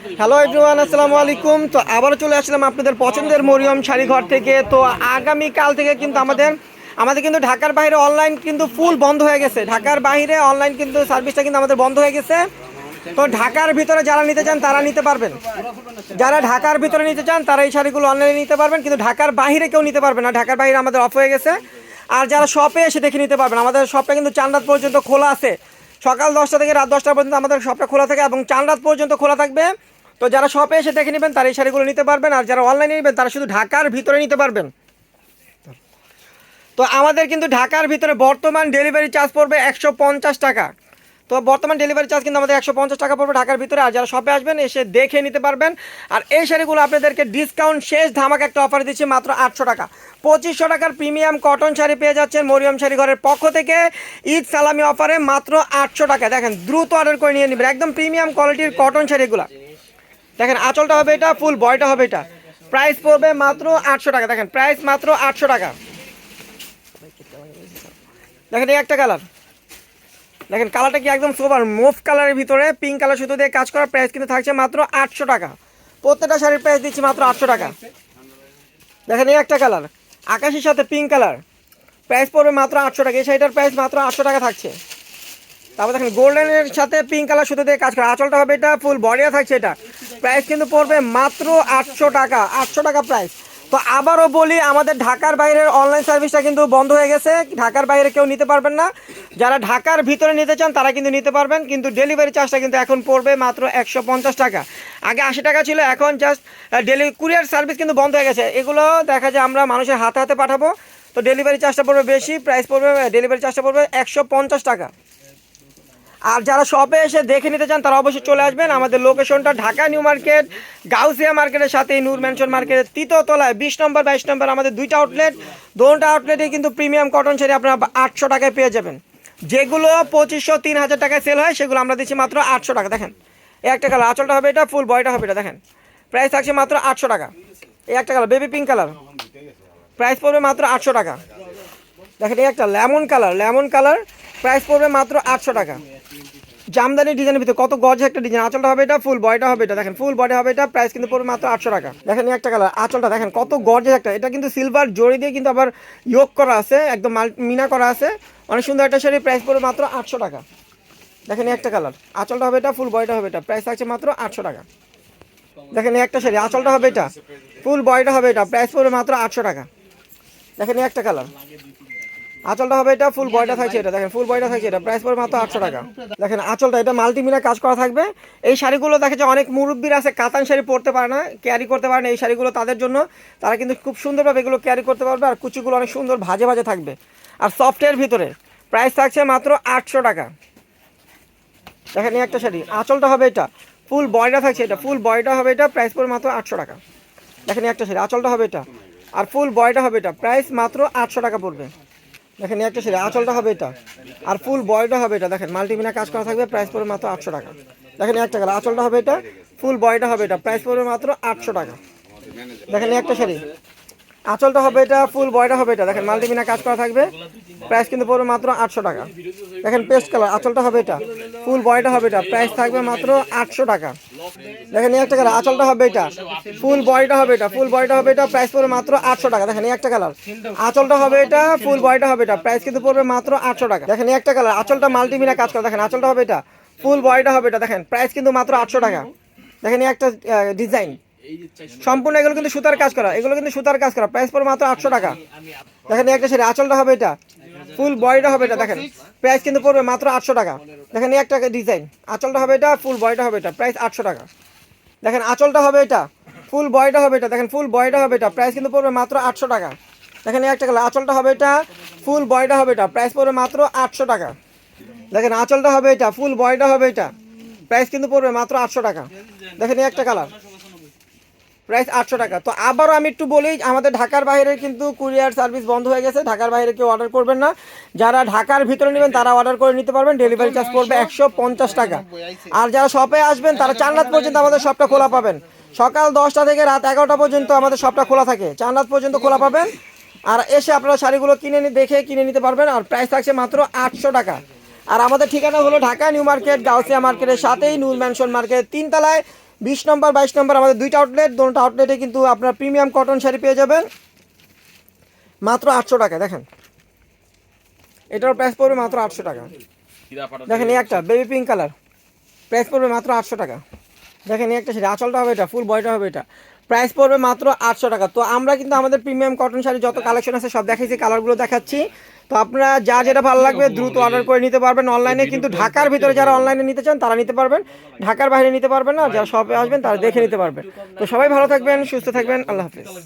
Hello everyone আসসালামু আলাইকুম। তো আবারও চলে আসলাম আপনাদের পছন্দের মরিয়ম শাড়ি ঘর থেকে। তো আগামী কাল থেকে কিন্তু আমাদের আমাদের কিন্তু ঢাকার বাইরে অনলাইন কিন্তু ফুল বন্ধ হয়ে গেছে। ঢাকার বাইরে অনলাইন কিন্তু সার্ভিসটা কিন্তু আমাদের বন্ধ হয়ে গেছে। তো ঢাকার ভিতরে যারা নিতে চান, তারা নিতে পারবেন। যারা ঢাকার ভিতরে নিতে চান, তারা এই শাড়িগুলো অনলাইনে নিতে পারবেন। কিন্তু ঢাকার বাইরে কেউ নিতে পারবে না। ঢাকার বাইরে আমাদের অফ হয়ে গেছে। আর যারা শপে এসে দেখে নিতে পারবেন, আমাদের শপটা কিন্তু চার রাত পর্যন্ত খোলা আছে। সকাল দশটা থেকে রাত দশটা পর্যন্ত আমাদের শপটা খোলা থাকে এবং চার রাত পর্যন্ত খোলা থাকবে। তো যারা শপে এসে দেখে নেবেন, তারা এই শাড়িগুলো নিতে পারবেন। আর যারা অনলাইনে নেবেন, তারা শুধু ঢাকার ভিতরে নিতে পারবেন। তো আমাদের কিন্তু ঢাকার ভিতরে বর্তমান ডেলিভারি চার্জ পড়বে একশো পঞ্চাশ টাকা। তো বর্তমান ডেলিভারি চার্জ কিন্তু আমাদের একশো পঞ্চাশ টাকা পড়বে ঢাকার ভিতরে। আর যারা শপে আসবেন, এসে দেখে নিতে পারবেন। আর এই শাড়িগুলো আপনাদেরকে ডিসকাউন্ট শেষ ধামাক একটা অফার দিচ্ছি মাত্র আটশো টাকা। পঁচিশশো টাকার প্রিমিয়াম কটন শাড়ি পেয়ে যাচ্ছেন মরিয়ম শাড়ি ঘরের পক্ষ থেকে। ঈদ সালামি অফারে মাত্র আটশো টাকা। দেখেন, দ্রুত অর্ডার করে নিয়ে নেবেন। একদম প্রিমিয়াম কোয়ালিটির কটন শাড়িগুলো। দেখেন, আঁচলটা হবে এটা ফুল বয়টা হবে এটা। প্রাইস পড়বে মাত্র আটশো টাকা। দেখেন প্রাইস মাত্র আটশো টাকা। দেখেন, এই একটা কালার দেখেন কালারটা কি একদম সোবার মুভ কালারের ভিতরে পিঙ্ক কালার সুতো দিয়ে কাজ করার প্রাইস কিন্তু থাকছে মাত্র আটশো টাকা। প্রত্যেকটা শাড়ির প্রাইস দিচ্ছি মাত্র আটশো টাকা। দেখেন এই একটা কালার আকাশের সাথে পিঙ্ক কালার প্রাইস পড়বে মাত্র আটশো টাকা। এই শাড়িটার প্রাইস মাত্র আটশো টাকা থাকছে। তারপর দেখেন গোল্ডেনের সাথে পিঙ্ক কালার সুতো দিয়ে কাজ করা। আঁচলটা হবে এটা ফুল বডিয়া থাকছে এটা। প্রাইস কিন্তু পড়বে মাত্র আটশো টাকা আটশো টাকা প্রাইস তো আবারও বলি, আমাদের ঢাকার বাইরের অনলাইন সার্ভিসটা কিন্তু বন্ধ হয়ে গেছে। ঢাকার বাইরে কেউ নিতে পারবেন না। যারা ঢাকার ভিতরে নিতে চান, তারা কিন্তু নিতে পারবেন, কিন্তু ডেলিভারি চার্জটা কিন্তু এখন পড়বে মাত্র একশো পঞ্চাশ টাকা। আগে আশি টাকা ছিল, এখন জাস্ট ডেলি কুরিয়ার সার্ভিস কিন্তু বন্ধ হয়ে গেছে। এগুলো দেখা যায় আমরা মানুষের হাতে হাতে পাঠাবো। তো ডেলিভারি চার্জটা পড়বে বেশি প্রাইস পড়বে ডেলিভারি চার্জটা পড়বে একশো পঞ্চাশ টাকা। আর যারা শপে এসে দেখে নিতে চান, তারা অবশ্যই চলে আসবেন। আমাদের লোকেশনটা ঢাকা নিউ মার্কেট, গাউসিয়া মার্কেটের সাথে নূর ম্যানশন মার্কেটের তলায়, বিশ নম্বর বাইশ নম্বর আমাদের দুইটা আউটলেট দুটা আউটলেটে কিন্তু প্রিমিয়াম কটন শাড়ি আপনারা আটশো টাকায় পেয়ে যাবেন। যেগুলো পঁচিশশো, তিন হাজার টাকায় সেল হয়, সেগুলো আমরা দিচ্ছি মাত্র আটশো টাকা। দেখেন, এই একটা কালার আঁচলটা হবে এটা ফুল বয়টা হবে এটা, দেখেন। প্রাইস থাকছে মাত্র আটশো টাকা। এই একটা colour baby pink colour price পড়বে মাত্র আটশো টাকা। দেখেন, এই একটা lemon colour lemon colour price পড়বে মাত্র আটশো টাকা। জামদানি ডিজাইনের ভিতরে কত গজ একটা ডিজাইন আঁচলটা হবে এটা ফুল বয়টা হবে এটা। দেখেন ফুল বডি হবে এটা প্রাইস কিন্তু পড়বে মাত্র আটশো টাকা। দেখেন একটা কালার আঁচলটা দেখেন কত গর্জের একটা। এটা কিন্তু সিলভার জড়ি দিয়ে কিন্তু আবার ইয়োগ করা আছে, একদম মিনা করা আছে। অনেক সুন্দর একটা শাড়ি প্রাইস পড়বে মাত্র আটশো টাকা। দেখেন একটা কালার আঁচলটা হবে এটা ফুল বয়টা হবে এটা। প্রাইস থাকছে মাত্র আটশো টাকা। দেখেন একটা শাড়ি, আঁচলটা হবে এটা ফুল বয়টা হবে এটা। প্রাইস পড়বে মাত্র আটশো টাকা। দেখেন একটা কালার আঁচলটা হবে এটা ফুল বয়টা থাকছে এটা, দেখেন ফুল বয়টা থাকছে এটা প্রাইস পড়বে মাত্র আটশো টাকা। দেখেন, আঁচলটা, এটা মাল্টিমিনা কাজ করা থাকবে। এই শাড়িগুলো দেখা যায় অনেক মুরব্বীর আছে, কাতান শাড়ি পরতে পারে না ক্যারি করতে পারে না এই শাড়িগুলো তাদের জন্য। তারা কিন্তু খুব সুন্দরভাবে এগুলো ক্যারি করতে পারবে আর কুচিগুলো অনেক সুন্দর ভাজে ভাজে থাকবে। আর সফটের ভিতরে প্রাইস থাকছে মাত্র আটশো টাকা। দেখেন এই একটা শাড়ি, আঁচলটা হবে এটা ফুল বয়টা থাকছে এটা ফুল বয়টা হবে এটা প্রাইস পড়বে মাত্র আটশো টাকা। দেখেন একটা শাড়ি, আঁচলটা হবে এটা, আর ফুল বয়টা হবে এটা প্রাইস মাত্র আটশো টাকা পড়বে। দেখেন একটা শাড়ি আঁচলটা হবে এটা। আর ফুল বয়টা হবে এটা। দেখেন মাল্টিমিনা কাজ করা থাকবে প্রাইস পড়বে মাত্র আটশো টাকা। দেখেন একটা কালার আঁচলটা হবে এটা। ফুল বয়টা হবে এটা। প্রাইস পড়বে মাত্র আটশো টাকা। দেখেন একটা শাড়ি আঁচলটা হবে এটা ফুল বয়টা হবে এটা। দেখেন মাল্টিমিনা কাজ করা থাকবে। প্রাইস কিন্তু পড়বে মাত্র আটশো টাকা। দেখেন পেস্ট কালার আঁচলটা হবে এটা। ফুল বয়টা হবে এটা। প্রাইস থাকবে মাত্র আটশো টাকা। দেখেন, এই একটা কালার আঁচলটা হবে এটা। ফুল বয়টা হবে এটা ফুল বয়টা হবে এটা প্রাইস পড়বে মাত্র আটশো টাকা। দেখেন, এই একটা কালার আঁচলটা হবে এটা ফুল বয়টা হবে এটা প্রাইস কিন্তু পড়বে মাত্র আটশো টাকা। দেখেন, এই একটা কালার আঁচলটা মাল্টিমিনা কাজ করা। দেখেন, আঁচলটা হবে এটা ফুল বয়টা হবে এটা। দেখেন প্রাইস কিন্তু মাত্র আটশো টাকা। দেখেন, এই একটা ডিজাইন সম্পূর্ণ এগুলো কিন্তু সুতার কাজ করা, এগুলো কিন্তু সুতার কাজ করা প্রাইস পড়বে মাত্র আটশো টাকা। দেখেন, এই একটা শাড়ি আঁচলটা হবে এটা। ফুল বডিটা হবে এটা, দেখেন। প্রাইস কিন্তু পড়বে মাত্র আটশো টাকা। দেখেন, এই একটা ডিজাইন আঁচলটা হবে এটা ফুল বডিটা হবে এটা। প্রাইস আটশো টাকা। দেখেন, আঁচলটা হবে এটা। ফুল বডিটা হবে এটা। দেখেন ফুল বডিটা হবে এটা। প্রাইস কিন্তু পড়বে মাত্র আটশো টাকা। দেখেন, এই একটা কালার আঁচলটা হবে এটা ফুল বডিটা হবে এটা। প্রাইস পড়বে মাত্র আটশো টাকা। দেখেন, আঁচলটা হবে এটা। ফুল বডিটা হবে এটা। প্রাইস কিন্তু পড়বে মাত্র আটশো টাকা। দেখেন একটা কালার প্রাইস আটশো টাকা। তো আবারও আমি একটু বলি, আমাদের ঢাকার বাইরে কিন্তু কুরিয়ার সার্ভিস বন্ধ হয়ে গেছে। ঢাকার বাইরে কেউ অর্ডার করবেন না। যারা ঢাকার ভিতরে নেবেন, তারা অর্ডার করে নিতে পারবেন। ডেলিভারি চার্জ পড়বে একশো পঞ্চাশ টাকা। আর যারা শপে আসবেন, তারা চার রাত পর্যন্ত আমাদের শপটা খোলা পাবেন। সকাল দশটা থেকে রাত এগারোটা পর্যন্ত আমাদের শপটা খোলা থাকে। চার রাত পর্যন্ত খোলা পাবেন। আর এসে আপনারা শাড়িগুলো কিনে দেখে কিনে নিতে পারবেন। আর প্রাইস থাকছে মাত্র আটশো টাকা। আর আমাদের ঠিকানা হলো ঢাকা নিউ মার্কেট, গাউসিয়া মার্কেটের সাথেই নূর ম্যানশন মার্কেট তিনতলায়। বিশ নম্বর, বাইশ নম্বর আমাদের দুইটা আউটলেট দুটো আউটলেটে কিন্তু আপনার প্রিমিয়াম কটন শাড়ি পেয়ে যাবেন। মাত্র আটশো টাকা, দেখেন। এটার প্রাইস পড়বে মাত্র আটশো টাকা। দেখেন এই একটা বেবি পিঙ্ক কালার প্রাইস পড়বে মাত্র আটশো টাকা। দেখেন এই একটা শাড়ি, আঁচলটা হবে এটা ফুল বয়টা হবে এটা। প্রাইস পড়বে মাত্র আটশো টাকা। তো আমরা কিন্তু আমাদের প্রিমিয়াম কটন শাড়ি যত কালেকশন আছে সব দেখাইছি কালারগুলো দেখাচ্ছি। তো আপনারা যা যেটা ভালো লাগবে দ্রুত অর্ডার করে নিতে পারবেন। অনলাইনে কিন্তু ঢাকার ভিতরে যারা অনলাইনে নিতে চান, তারা নিতে পারবেন। ঢাকার বাইরে নিতে পারবেন না, যারা শপে আসবেন, তারা দেখে নিতে পারবেন। তো সবাই ভালো থাকবেন, সুস্থ থাকবেন, আল্লাহ হাফিজ।